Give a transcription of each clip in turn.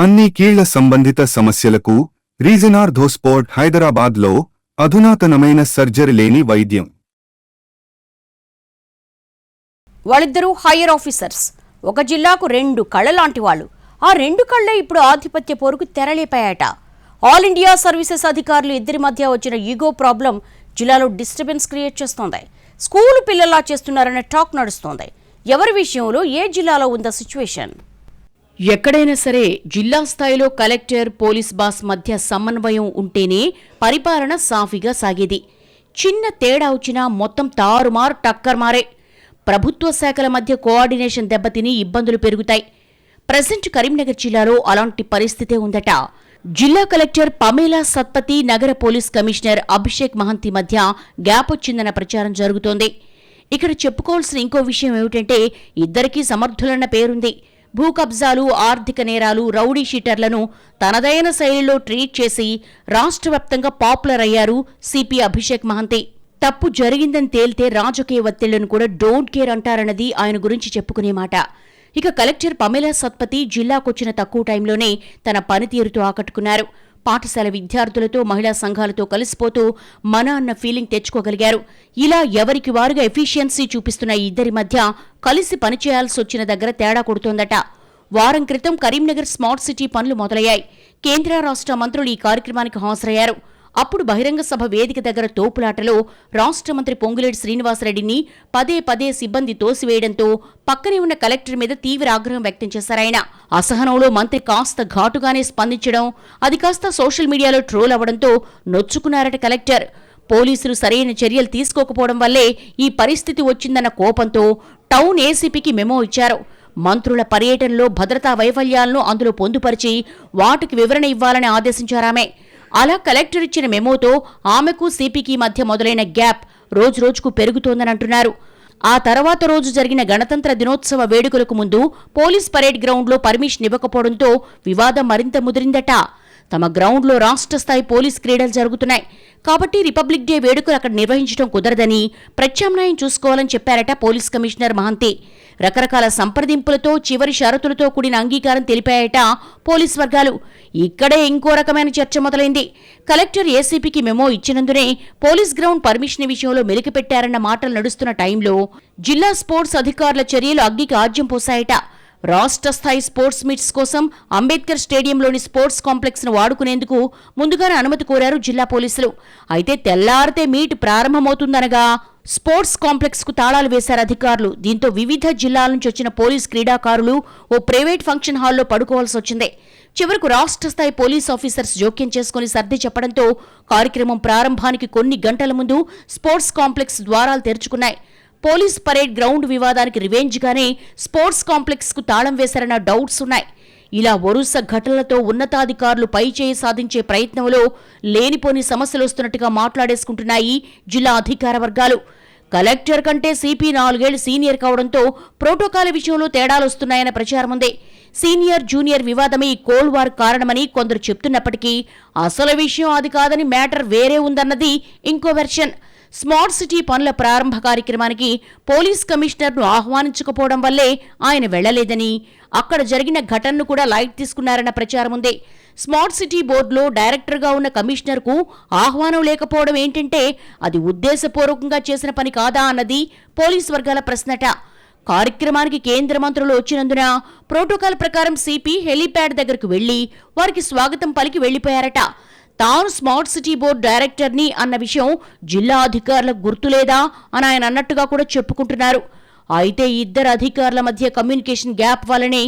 అన్ని కీళ్ళ సంబంధిత సమస్యలకు రీజనార్ధోస్పోర్ట్ హైదరాబాద్లో అధునాతనమైన సర్జరీ లేని వైద్యం. వాళ్ళిద్దరూ హయ్యర్ ఆఫీసర్స్. ఒక జిల్లాకు రెండు కళ్ళ లాంటి వాళ్ళు. ఆ రెండు కళ్ళే ఇప్పుడు ఆధిపత్య పోరుకు తెరలేపాయట. ఆల్ ఇండియా సర్వీసెస్ అధికారులు ఇద్దరి మధ్య వచ్చిన ఈగో ప్రాబ్లం జిల్లాలో డిస్టర్బెన్స్ క్రియేట్ చేస్తోంది. స్కూలు పిల్లల్లా చేస్తున్నారనే టాక్ నడుస్తోంది. ఎవరి విషయంలో ఏ జిల్లాలో ఉందా సిచ్యువేషన్? ఎక్కడైనా సరే జిల్లా స్థాయిలో కలెక్టర్ పోలీస్ బాస్ మధ్య సమన్వయం ఉంటేనే పరిపాలన సాఫీగా సాగేది. చిన్న తేడా వచ్చినా మొత్తం తారుమారు టక్కర్ మారే. ప్రభుత్వ శాఖల మధ్య కోఆర్డినేషన్ దెబ్బతిని ఇబ్బందులు పెరుగుతాయి. ప్రజెంట్ కరీంనగర్ జిల్లాలో అలాంటి పరిస్థితే ఉందట. జిల్లా కలెక్టర్ పమేలా సత్పతి నగర పోలీస్ కమిషనర్ అభిషేక్ మహంతి మధ్య గ్యాప్ వచ్చిందన్న ప్రచారం జరుగుతోంది. ఇక్కడ చెప్పుకోవాల్సిన ఇంకో విషయం ఏమిటంటే ఇద్దరికీ సమర్థులన్న పేరుంది. భూ కబ్జాలు ఆర్థిక నేరాలు రౌడీ షీటర్లను తనదైన శైలిలో ట్రీట్ చేసి రాష్ట్ర వ్యాప్తంగా పాపులర్ అయ్యారు సిపి అభిషేక్ మహంతి. తప్పు జరిగిందని తేలితే రాజకీయ ఒత్తిళ్ళను కూడా డోంట్ కేర్ అంటారన్నది ఆయన గురించి చెప్పుకునే మాట. ఇక కలెక్టర్ పమేలా సత్పతి జిల్లాకొచ్చిన తక్కువ టైంలోనే తన పనితీరుతో ఆకట్టుకున్నారు. పాఠశాల విద్యార్థులతో మహిళా సంఘాలతో కలిసిపోతూ మన అన్న ఫీలింగ్ తెచ్చుకోగలిగారు. ఇలా ఎవరికి వారుగా ఎఫిషియన్సీ చూపిస్తున్న ఇద్దరి మధ్య కలిసి పనిచేయాల్సి వచ్చిన దగ్గర తేడా కొడుతోందట. వారం క్రితం కరీంనగర్ స్మార్ట్ సిటీ పనులు మొదలయ్యాయి. కేంద్ర రాష్ట్ర మంత్రులు ఈ కార్యక్రమానికి హాజరయ్యారు. అప్పుడు బహిరంగ సభ వేదిక దగ్గర తోపులాటలో రాష్ట్ర మంత్రి పొంగులేటి శ్రీనివాసరెడ్డిని పదే పదే సిబ్బంది తోసివేయడంతో పక్కనే ఉన్న కలెక్టర్ మీద తీవ్ర ఆగ్రహం వ్యక్తం చేశారాయన అసహనంలో మంత్రి కాస్త ఘాటుగానే స్పందించడం అది కాస్త సోషల్ మీడియాలో ట్రోల్ అవ్వడంతో నొచ్చుకున్నారట కలెక్టర్. పోలీసులు సరైన చర్యలు తీసుకోకపోవడం వల్లే ఈ పరిస్థితి వచ్చిందన్న కోపంతో టౌన్ ఏసీపీకి మెమో ఇచ్చారు. మంత్రుల పర్యటనలో భద్రతా వైఫల్యాలను అందులో పొందుపరిచి వాటికి వివరణ ఇవ్వాలని ఆదేశించారామే అలా కలెక్టర్ ఇచ్చిన మెమోతో ఆమెకు సిపికి మధ్య మొదలైన గ్యాప్ రోజురోజుకు పెరుగుతోందని అంటున్నారు. ఆ తర్వాత రోజు జరిగిన గణతంత్ర దినోత్సవ వేడుకలకు ముందు పోలీస్ పరేడ్ గ్రౌండ్లో పర్మిషన్ ఇవ్వకపోవడంతో వివాదం మరింత ముదిరిందట. తమ గ్రౌండ్లో రాష్ట్ర స్థాయి పోలీస్ క్రీడలు జరుగుతున్నాయి. కాబట్టి రిపబ్లిక్ డే వేడుకలు అక్కడ నిర్వహించడం కుదరదని ప్రత్యామ్నాయం చూసుకోవాలని చెప్పారట పోలీస్ కమిషనర్ మహంతి. రకరకాల సంప్రదింపులతో చివరి షరతులతో కూడిన అంగీకారం తెలిపాయట పోలీస్ వర్గాలు. ఇక్కడే ఇంకో రకమైన చర్చ మొదలైంది. కలెక్టర్ ఏసీపీకి మెమో ఇచ్చినందునే పోలీస్ గ్రౌండ్ పర్మిషన్ విషయంలో మెలికిపెట్టారన్న మాటలు నడుస్తున్న టైంలో జిల్లా స్పోర్ట్స్ అధికారుల చర్యలు అగ్నికి ఆజ్యం పోసాయట రాష్ట్ర స్థాయి స్పోర్ట్స్ మీట్స్ కోసం అంబేద్కర్ స్టేడియంలోని స్పోర్ట్స్ కాంప్లెక్స్ను వాడుకునేందుకు ముందుగానే అనుమతి కోరారు జిల్లా పోలీసులు. అయితే తెల్లారితే మీట్ ప్రారంభమవుతుందనగా స్పోర్ట్స్ కాంప్లెక్స్కు తాళాలు వేశారు అధికారులు. దీంతో వివిధ జిల్లాల నుంచి వచ్చిన పోలీస్ క్రీడాకారులు ఓ ప్రైవేట్ ఫంక్షన్ హాల్లో పడుకోవాల్సి వచ్చింది. చివరకు రాష్ట్ర స్థాయి పోలీస్ ఆఫీసర్స్ జోక్యం చేసుకుని సర్ది చెప్పడంతో కార్యక్రమం ప్రారంభానికి కొన్ని గంటల ముందు స్పోర్ట్స్ కాంప్లెక్స్ ద్వారాలు తెరుచుకున్నాయి. పోలీస్ పరేడ్ గ్రౌండ్ వివాదానికి రివెంజ్గానే స్పోర్ట్స్ కాంప్లెక్స్కు తాళం వేశారన్న డౌట్స్ ఉన్నాయి. ఇలా వరుస ఘటనలతో ఉన్నతాధికారులు పైచేయి సాధించే ప్రయత్నంలో లేనిపోని సమస్యలు వస్తున్నట్టుగా మాట్లాడేసుకుంటున్నాయి జిల్లా అధికార వర్గాలు. కలెక్టర్ కంటే సిపి నాలుగేళ్ళు సీనియర్ కావడంతో ప్రోటోకాల్ విషయంలో తేడాలొస్తున్నాయన్న ప్రచారం ఉంది. సీనియర్ జూనియర్ వివాదమే ఈ కోల్డ్ వార్ కారణమని కొందరు చెప్తున్నప్పటికీ అసలు విషయం అది కాదని మ్యాటర్ వేరే ఉందన్నది ఇంకో వెర్షన్. స్మార్ట్ సిటీ పనుల ప్రారంభ కార్యక్రమానికి పోలీస్ కమిషనర్ను ఆహ్వానించకపోవడం వల్లే ఆయన వెళ్ళలేదని అక్కడ జరిగిన ఘటనను కూడా లైట్ తీసుకున్నారన్న ప్రచారం ఉంది. స్మార్ట్ సిటీ బోర్డులో డైరెక్టర్గా ఉన్న కమిషనర్కు ఆహ్వానం లేకపోవడం ఏంటంటే అది ఉద్దేశపూర్వకంగా చేసిన పని కాదా అన్నది పోలీస్ వర్గాల ప్రశ్నట. కార్యక్రమానికి కేంద్ర మంత్రులు వచ్చినందున ప్రోటోకాల్ ప్రకారం సిపి హెలీప్యాడ్ దగ్గరకు వెళ్ళి వారికి స్వాగతం పలికి వెళ్ళిపోయారట తాను స్మార్ట్ సిటీ బోర్డు డైరెక్టర్ని అన్న విషయం జిల్లా అధికారులకు గుర్తులేదా అని ఆయన అన్నట్టుగా కూడా చెప్పుకుంటున్నారు. అయితే ఇద్దరు అధికారుల మధ్య కమ్యూనికేషన్ గ్యాప్ వల్లనే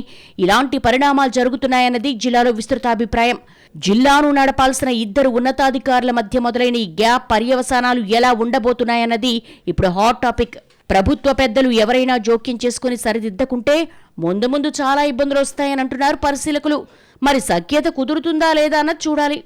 ఇలాంటి పరిణామాలు జరుగుతున్నాయన్నది జిల్లాలో విస్తృత అభిప్రాయం. జిల్లాను నడపాల్సిన ఇద్దరు ఉన్నతాధికారుల మధ్య మొదలైన ఈ గ్యాప్ పర్యవసానాలు ఎలా ఉండబోతున్నాయన్నది ఇప్పుడు హాట్ టాపిక్. ప్రభుత్వ పెద్దలు ఎవరైనా జోక్యం చేసుకుని సరిదిద్దకుంటే ముందు ముందు చాలా ఇబ్బందులు వస్తాయని అంటున్నారు పరిశీలకులు. మరి సఖ్యత కుదురుతుందా లేదా అన్నది చూడాలి.